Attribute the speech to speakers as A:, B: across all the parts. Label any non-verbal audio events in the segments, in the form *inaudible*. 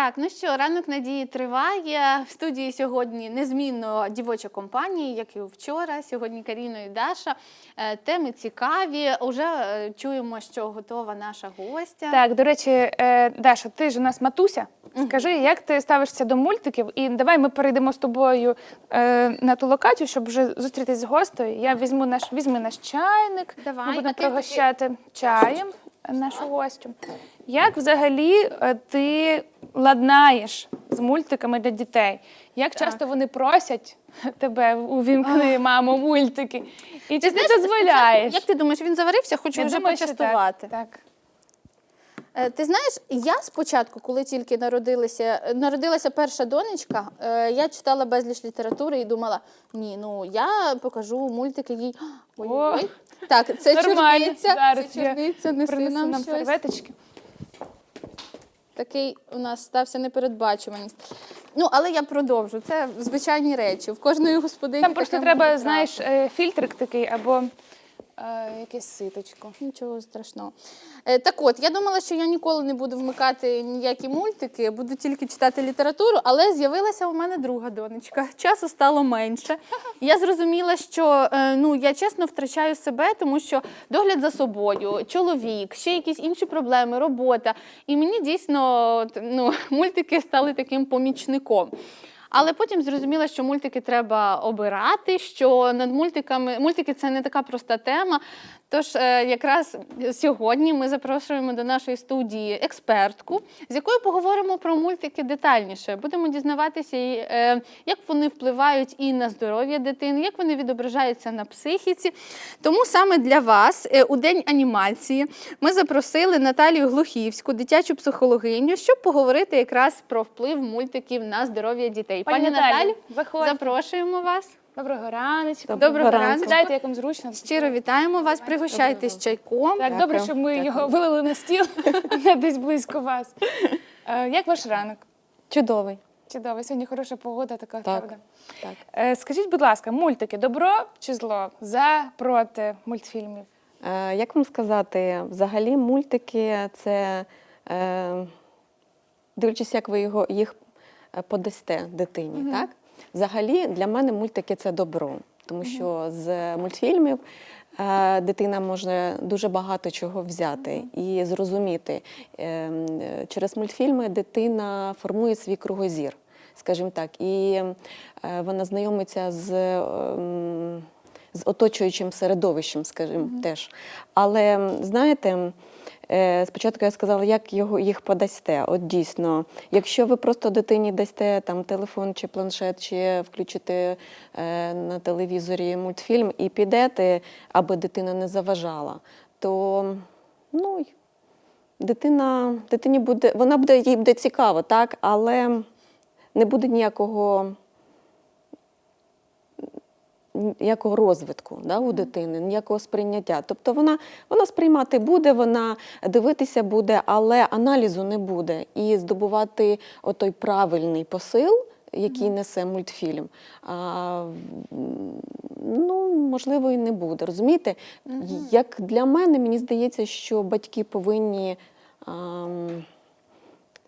A: Так, ну що, ранок надії триває. В студії сьогодні незмінно дівоча компанія, як і вчора. Сьогодні Каріна і Даша. Е, Теми цікаві. Уже е, чуємо, що готова наша гостя.
B: Так, до речі, е, Даша, ти ж у нас матуся. Скажи, як ти ставишся до мультиків? І давай ми перейдемо з тобою на ту локацію, щоб вже зустрітись з гостею. Я візьму наш візьми наш чайник.
A: Давай,
B: ми будемо
A: а ти
B: чаєм нашу гостю. Як взагалі ти ладнаєш з мультиками для дітей? Як часто вони просять *laughs* тебе увімкни, мамо, мультики? І чи ти дозволяєш?
A: Як ти думаєш, він заварився? Хочу
B: Я
A: вже
B: думаю, що так. Так.
A: Е, Ти знаєш, я спочатку, коли тільки народилася, е, народилася перша донечка, е, я читала безліч літератури і думала: ні, ну я покажу мультики їй. *gasps* Ой,
B: О,
A: ой. Так, це чорниця, це чорниця, неси нам
B: серветочки.
A: Такий у нас стався непередбачуваність. Ну, але я продовжу. Це звичайні речі. В кожної господині.
B: Там просто треба, знаєш, е, фільтрик такий або якесь ситочко.
A: Нічого страшного. Е, так от, я думала, що я ніколи не буду вмикати ніякі мультики, буду тільки читати літературу, але з'явилася у мене друга донечка. Часу стало менше. *laughs* Я зрозуміла, що е, ну, я чесно втрачаю себе, тому що догляд за собою, чоловік, ще якісь інші проблеми, робота. І мені дійсно ну, *laughs* мультики стали таким помічником. Але потім зрозуміла, що мультики треба обирати, що над мультиками мультики це не така проста тема. Тож, е, якраз сьогодні ми запрошуємо до нашої студії експертку, з якою поговоримо про мультики детальніше. Будемо дізнаватися, е, як вони впливають і на здоров'я дитини, як вони відображаються на психіці. Тому саме для вас е, у день анімації ми запросили Наталію Глухівську, дитячу психологиню, щоб поговорити якраз про вплив мультиків на здоров'я дітей.
B: Пані
A: Пані,
B: Наталі,
A: Наталі, запрошуємо вас.
B: Доброго раночку.
A: Доброго ранку.
B: Сідайте, як вам зручно.
A: Щиро вітаємо вас, пригощайтесь чайком.
B: Так, добре, щоб ми його вилили на стіл, а *laughs* не десь близько вас. Е, Як ваш ранок?
C: Чудовий.
B: Чудово, сьогодні хороша погода, така
C: Так,
B: правда.
C: так.
B: Е, Скажіть, будь ласка, мультики добро чи зло? За, проти мультфільмів?
C: Е, як вам сказати, взагалі мультики це е, дивлячись, як ви його, їх е, подасте дитині. Так? Взагалі для мене мультики це добро, тому що з мультфільмів е, дитина може дуже багато чого взяти і зрозуміти. Е, через мультфільми дитина формує свій кругозір, скажімо так, і е, вона знайомиться з. з оточуючим середовищем, скажімо, теж. Але знаєте, спочатку я сказала, як його їх подасте. От дійсно, якщо ви просто дитині дасте там телефон чи планшет, чи включите е, на телевізорі мультфільм і підете, аби дитина не заважала, то ну, дитина, дитині буде, вона буде їй буде цікаво, так, але не буде ніякого ніякого розвитку да, у дитини, ніякого сприйняття. Тобто вона, вона сприймати буде, вона дивитися буде, але аналізу не буде. І здобувати отой правильний посил, який несе мультфільм, а, ну, можливо, і не буде. Розумієте? Як для мене, мені здається, що батьки повинні. ам,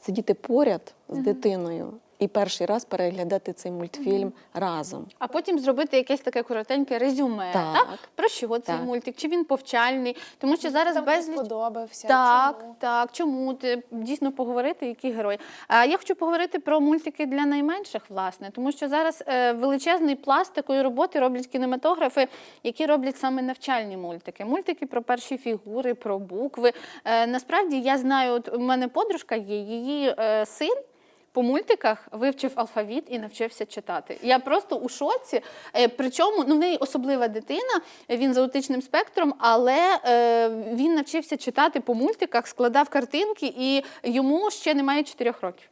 C: Сидіти поряд з дитиною і перший раз переглядати цей мультфільм разом.
A: А потім зробити якесь таке коротеньке резюме.
C: Так.
A: Так? Про що цей
C: Так.
A: мультик? Чи він повчальний? Тому що зараз безліч.
B: сподобався.
A: Так,
B: чому?
A: так. Чому ти дійсно поговорити, які герої? А я хочу поговорити про мультики для найменших, власне, тому що зараз е, величезний пласт такої роботи роблять кінематографи, які роблять саме навчальні мультики. Мультики про перші фігури, про букви. Е, насправді я знаю, от у мене подружка є, її е, син. По мультиках вивчив алфавіт і навчився читати. Я просто у шоці. Е, Причому ну, в неї особлива дитина, він з аутичним спектром, але е, він навчився читати по мультиках, складав картинки, і йому ще немає 4 років.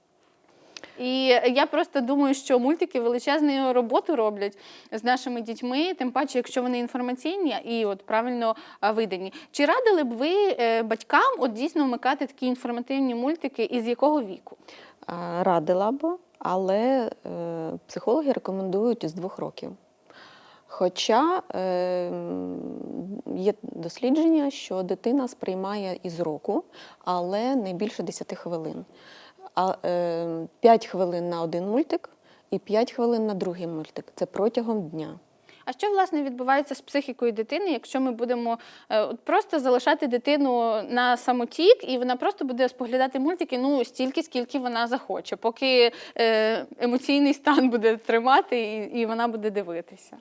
A: І я просто думаю, що мультики величезну роботу роблять з нашими дітьми, тим паче, якщо вони інформаційні і от правильно видані. Чи радили б ви е, батькам от дійсно вмикати такі інформативні мультики і з якого віку?
C: А, Радила б, але е, психологи рекомендують з двох років. Хоча е, є дослідження, що дитина сприймає із року, але не більше 10 хвилин. а, е, 5 хвилин на один мультик і 5 хвилин на другий мультик. Це протягом дня.
A: А що власне відбувається з психікою дитини, якщо ми будемо е, просто залишати дитину на самотік, і вона просто буде споглядати мультики ну стільки, скільки вона захоче, поки е, емоційний стан буде тримати, і, і вона буде дивитися.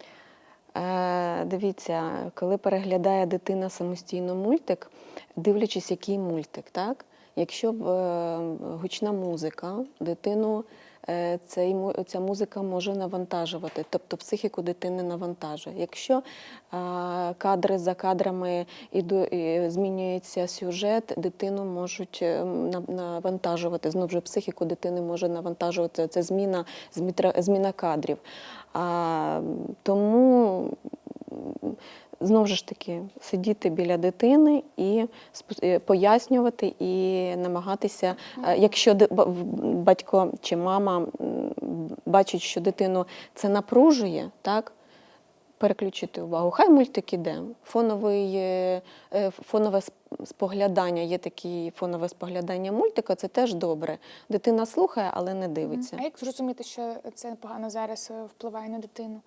C: Е, дивіться, коли переглядає дитина самостійно мультик, дивлячись, який мультик, так? Якщо б, е, гучна музика, дитину цей, ця музика може навантажувати, тобто психіку дитини навантажує. Якщо е, кадри за кадрами змінюється сюжет, дитину можуть е, навантажувати. Знову ж психіку дитини може навантажувати. Це зміна, зміна кадрів. А, тому знову ж таки сидіти біля дитини і е, пояснювати, і намагатися, е, якщо батько чи мама бачить, що дитину це напружує, так. Переключити увагу. Хай мультик іде. Фоновий, е, фонове споглядання, є такі фонове споглядання мультика, це теж добре. Дитина слухає, але не дивиться.
B: А як зрозуміти, що це погано зараз впливає на дитину?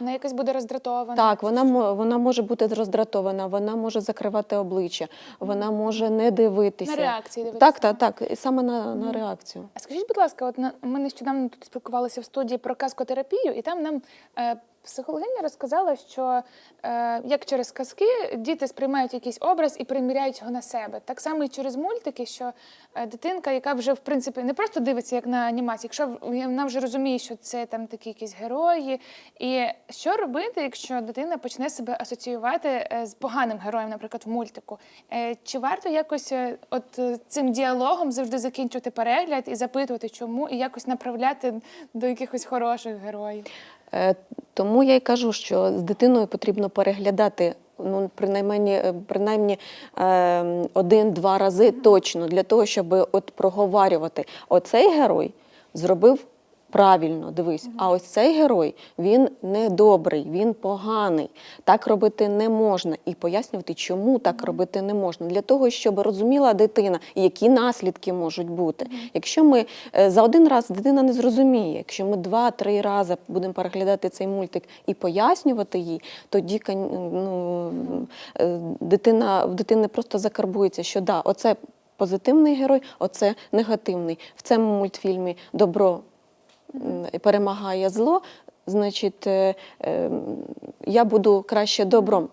B: Вона якась буде роздратована.
C: Так, вона вона може бути роздратована, вона може закривати обличчя, вона може не дивитися.
B: На реакції дивитися.
C: Так, так, так. І саме на, на реакцію.
B: А скажіть, будь ласка, от на ми нещодавно тут спілкувалися в студії про казкотерапію, і там нам е, психологиня розказала, що е, як через казки діти сприймають якийсь образ і приміряють його на себе. Так само і через мультики, що е, дитинка, яка вже в принципі не просто дивиться як на анімацію, якщо вона вже розуміє, що це там такі якісь герої. І що робити, якщо дитина почне себе асоціювати е, з поганим героєм, наприклад, в мультику? Е, Чи варто якось е, от цим діалогом завжди закінчувати перегляд і запитувати, чому, і якось направляти до якихось хороших героїв?
C: Тому я й кажу, що з дитиною потрібно переглядати ну, принаймні, е, принаймні е, один-два рази точно для того, щоб от проговарювати. Оцей герой зробив. Правильно, дивись, а ось цей герой він недобрий, він поганий. Так робити не можна. І пояснювати, чому так робити не можна. Для того, щоб розуміла дитина, які наслідки можуть бути. Якщо ми е, за один раз дитина не зрозуміє, якщо ми два-три рази будемо переглядати цей мультик і пояснювати їй, тоді ну, е, дитина, в дитини просто закарбується, що да, оце позитивний герой, оце негативний. В цьому мультфільмі добро перемагає зло. Значить, е, е, я буду краще добром.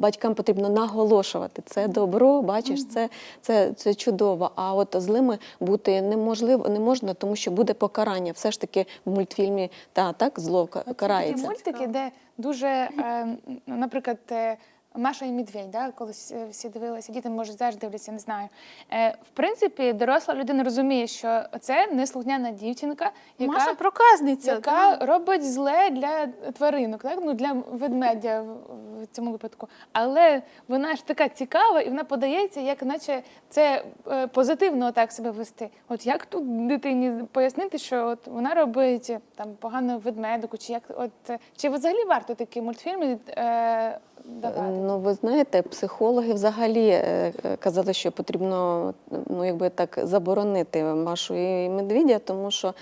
C: Батькам потрібно наголошувати це добро, бачиш, це, це, це чудово. А от злими бути неможливо, не можна, тому що буде покарання. Все ж таки в мультфільмі та так зло ка-
B: Такі мультики, де дуже, е, наприклад, е, Маша і Медведь, да, колись е, всі дивилися, діти може зараз дивляться, не знаю. Е, в принципі, доросла людина розуміє, що це неслухняна дівчинка, яка,
A: Маша проказниця.
B: яка робить зле для тваринок, так? ну, для ведмедя в, цьому випадку. Але вона ж така цікава, і вона подається, як наче це е, позитивно так себе вести. От як тут дитині пояснити, що от вона робить е, там погано ведмедику, чи як от чи взагалі варто такі мультфільми е, давати?
C: Ну, ви знаєте, психологи взагалі е, е, казали, що потрібно ну, якби так заборонити Машу і медведя, тому що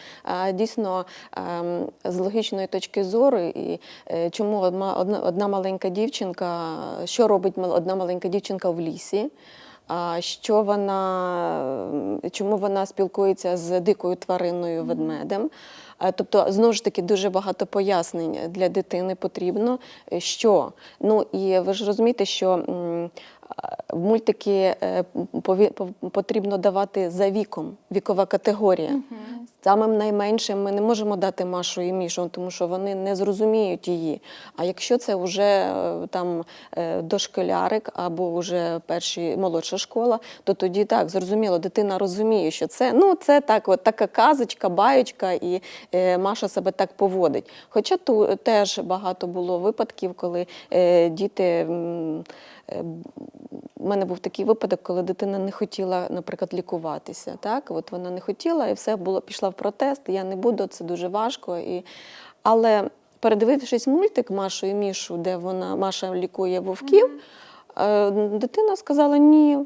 C: дійсно ем, з логічної точки зору, і е, чому одна, одна, одна маленька дівчинка, що робить одна маленька дівчинка в лісі? Що вона, чому вона спілкується з дикою твариною ведмедем? Е, Тобто, знову ж таки, дуже багато пояснень для дитини потрібно, е, що. Ну і ви ж розумієте, що в мультики е, потрібно давати за віком, вікова категорія. Самим найменшим ми не можемо дати Машу і Мішу, тому що вони не зрозуміють її. А якщо це вже е, там е, дошколярик або вже перші молодша школа, то тоді так зрозуміло, дитина розуміє, що це ну це так, от така казочка, баєчка, і е, Маша себе так поводить. Хоча тут теж багато було випадків, коли е, діти. е, у мене був такий випадок, коли дитина не хотіла, наприклад, лікуватися. Так? От вона не хотіла і все було, пішла в протест, я не буду, це дуже важко. І... Але передивившись мультик Машу і Мішу, де вона Маша лікує вовків, е, дитина сказала: ні,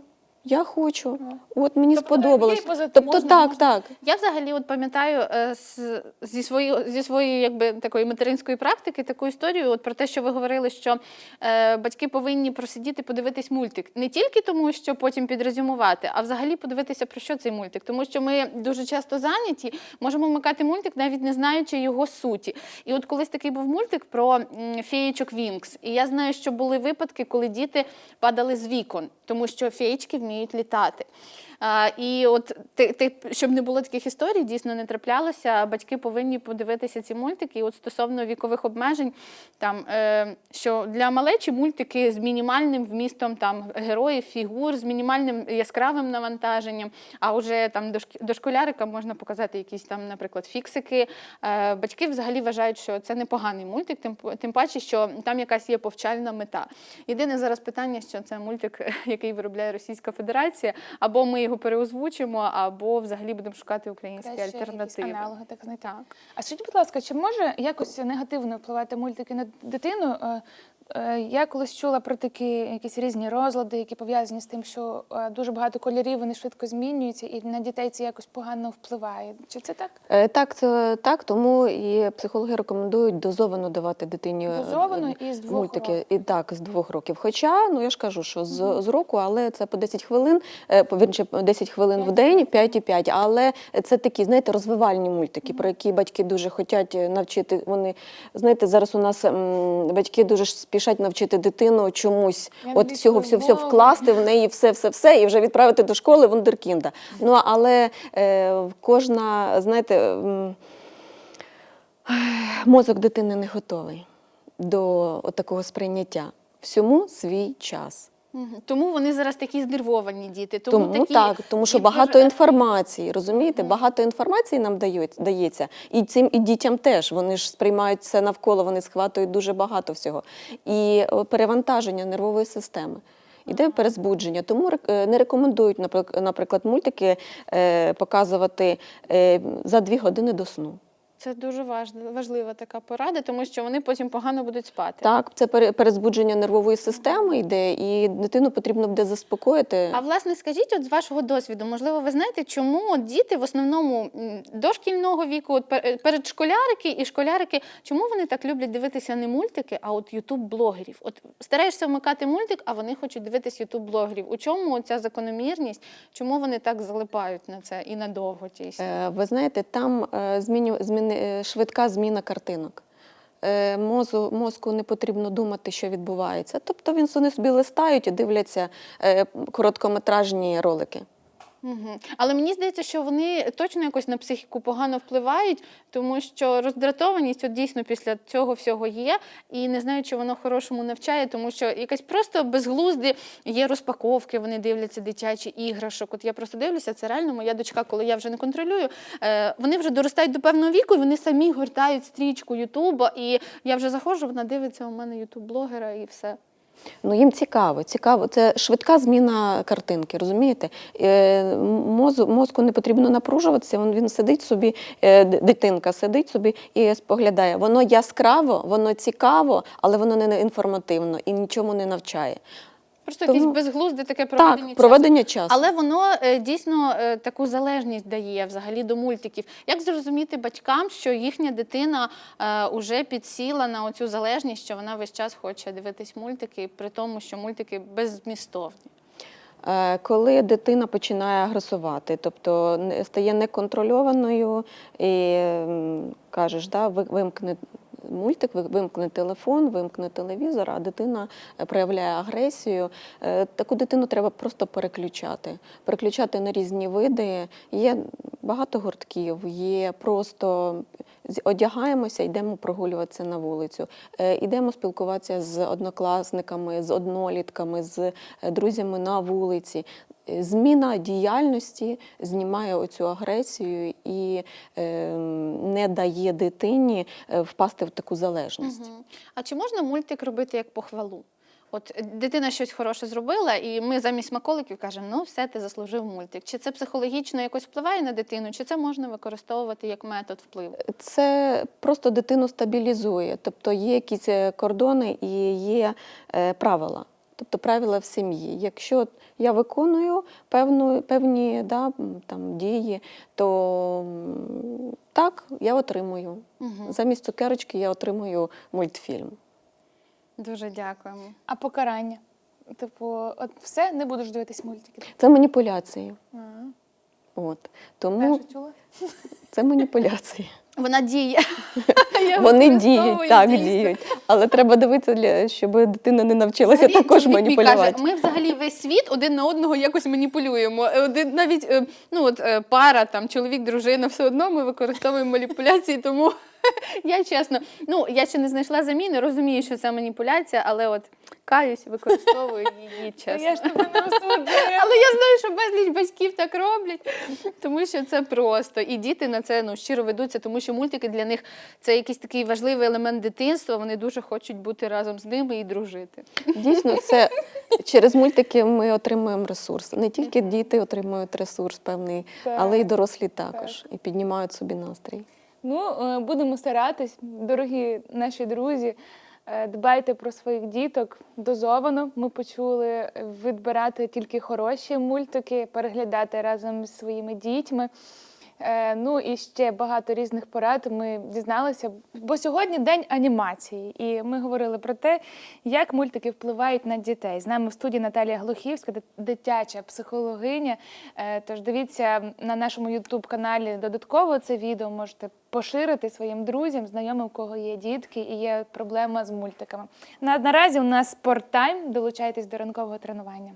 C: Я хочу. От мені
B: Тобто,
C: сподобалось.
B: є позитив.
C: Тобто,
B: Можна-
C: так,
B: можна.
C: так.
A: Я взагалі от пам'ятаю е, з- зі своєї зі своєї якби такої материнської практики таку історію, от про те, що ви говорили, що е, батьки повинні просидіти, подивитись мультик не тільки тому, що потім підрезюмувати, а взагалі подивитися про що цей мультик. Тому що ми дуже часто зайняті, можемо вмикати мультик, навіть не знаючи його суті. І от колись такий був мультик про феєчок Вінкс. І я знаю, що були випадки, коли діти падали з вікон, тому що феєчки вміють літати. А, і от ти, ти, щоб не було таких історій, дійсно не траплялося. Батьки повинні подивитися ці мультики. І от стосовно вікових обмежень, там е, що для малечі мультики з мінімальним вмістом там героїв, фігур, з мінімальним яскравим навантаженням. А вже там дошк- дошколярикам можна показати якісь там, наприклад, фіксики. Е, батьки взагалі вважають, що це непоганий мультик, тим, тим паче, що там якась є повчальна мета. Єдине зараз питання, що це мультик, *laughs* який виробляє Російська Федерація, або ми його переозвучимо, або взагалі будемо шукати українські
B: Краще
A: альтернативи.
B: аналоги так знайти.
A: Так.
B: А скажіть, будь ласка, чи може якось негативно впливати мультики на дитину? Е, Я колись чула про такі якісь різні розлади, які пов'язані з тим, що е, дуже багато кольорів вони швидко змінюються, і на дітей це якось погано впливає. Чи це так?
C: Е, Так, це так, тому і психологи рекомендують дозовано давати дитині
B: Дозовано і з двох
C: мультики.
B: років.
C: І так, з двох років. Хоча, ну я ж кажу, що з, з року, але це по 10 хвилин, е, по- 10 хвилин в день, 5 і 5. Але це такі, знаєте, розвивальні мультики, про які батьки дуже хочуть навчити. Вони, знаєте, зараз у нас м, батьки дуже ж спішать навчити дитину чомусь, от всього, всього,
B: все
C: вкласти в неї все, все, все, і вже відправити до школи вундеркінда. Ну але е, кожна, знаєте. Мозок дитини не готовий до такого сприйняття. Всьому свій час.
A: Тому вони зараз такі знервовані діти. Тому,
C: Тому,
A: такі
C: так, тому що багато інформації, розумієте, багато інформації нам дають, дається. І цим і дітям теж. Вони ж сприймають все навколо, вони схватують дуже багато всього. І перевантаження нервової системи. Іде перезбудження, тому е, не рекомендують, наприк- наприклад, мультики е, показувати е, за дві години до сну.
A: Це дуже важлива, важлива така порада, тому що вони потім погано будуть спати.
C: Так, це перезбудження нервової системи йде, і дитину потрібно буде заспокоїти.
A: А власне, скажіть, от з вашого досвіду, можливо, ви знаєте, чому от діти в основному дошкільного віку, от передшколярики і школярики, чому вони так люблять дивитися не мультики, а от ютуб-блогерів? От стараєшся вмикати мультик, а вони хочуть дивитись ютуб-блогерів. У чому ця закономірність? Чому вони так залипають на це і надовго тісно?
C: Е, Ви знаєте, там е, зміню, зміни, швидка зміна картинок. Е, Мозу, мозку не потрібно думати, що відбувається. Тобто він собі листають і дивляться е, короткометражні ролики.
A: Угу. Але мені здається, що вони точно якось на психіку погано впливають, тому що роздратованість от дійсно після цього всього є, і не знаю, чи воно хорошому навчає, тому що якась просто безглузді є розпаковки, вони дивляться дитячі іграшок. От я просто дивлюся, це реально моя дочка, коли я вже не контролюю. Е, вони вже доростають до певного віку, і вони самі гортають стрічку Ютуба. І я вже заходжу, вона дивиться у мене ютуб-блогера і все.
C: Ну, їм цікаво, цікаво. Це швидка зміна картинки, розумієте? Е, мозку не потрібно напружуватися, він сидить собі, е, дитинка сидить собі і споглядає. Воно яскраво, воно цікаво, але воно не інформативно і нічому не навчає.
A: Просто
C: Тому-
A: якесь безглузде таке проведення
C: Так,
A: часу.
C: проведення часу.
A: Але воно е, дійсно е, таку залежність дає взагалі до мультиків. Як зрозуміти батькам, що їхня дитина е, уже підсіла на оцю залежність, що вона весь час хоче дивитись мультики, при тому, що мультики беззмістовні?
C: Е, Коли дитина починає агресувати, тобто стає неконтрольованою і кажеш, да, ви- вимкни мультик, ви- вимкни телефон, вимкни телевізор, а дитина е, проявляє агресію. Е, Таку дитину треба просто переключати. Переключати на різні види. Є багато гуртків, є просто одягаємося, йдемо прогулюватися на вулицю, Е, йдемо спілкуватися з однокласниками, з однолітками, з друзями на вулиці. Зміна діяльності знімає оцю агресію і е, не дає дитині е, впасти в таку залежність.
A: А чи можна мультик робити як похвалу? От е, дитина щось хороше зробила, і ми замість смаколиків кажемо, ну все, ти заслужив мультик. Чи це психологічно якось впливає на дитину, чи це можна використовувати як метод впливу?
C: Це просто дитину стабілізує, тобто є якісь кордони і є правила. Тобто правила в сім'ї. Якщо я виконую певну, певні да, там, дії, то так, я отримую. Замість цукерочки я отримую мультфільм.
A: Дуже дякуємо.
B: А покарання? Типу, от все, не будеш дивитись мультики.
C: Це маніпуляції.
B: А,
C: От. Тому
B: Перше чула?
C: це маніпуляції.
A: Вона діє. *laughs*
C: Вони діють, так,
A: дійсно.
C: діють. Але треба дивитися, щоб дитина не навчилася
A: Взагалі,
C: також маніпулювати.
A: Каже, ми взагалі весь світ один на одного якось маніпулюємо. Е, Один навіть е, ну от е, пара, там чоловік, дружина, все одно ми використовуємо маніпуляції. Тому *laughs* я чесно, ну я ще не знайшла заміни, розумію, що це маніпуляція, але от каюсь, використовую її чесно.
B: Я ж тебе не осуджую.
A: Але я знаю, що безліч батьків так роблять, тому що це просто. І діти на це ну, щиро ведуться, тому що мультики для них це якийсь такий важливий елемент дитинства. Вони дуже хочуть бути разом з ними і дружити.
C: Дійсно, це через мультики ми отримуємо ресурс. Не тільки діти отримують ресурс певний,
B: Так.
C: але й дорослі також і піднімають собі настрій.
B: Ну, е, будемо старатись, дорогі наші друзі. е, Дбайте про своїх діток дозовано. Ми почули відбирати тільки хороші мультики, переглядати разом з своїми дітьми. Е, Ну і ще багато різних порад ми дізналися. Бо сьогодні день анімації, і ми говорили про те, як мультики впливають на дітей. З нами в студії Наталія Глухівська, дит- дитяча психологиня. Е, Тож дивіться на нашому ютуб каналі додатково це відео. Можете поширити своїм друзям, знайомим, у кого є дітки і є проблема з мультиками. На, наразі у нас спорттайм. Долучайтесь до ранкового тренування.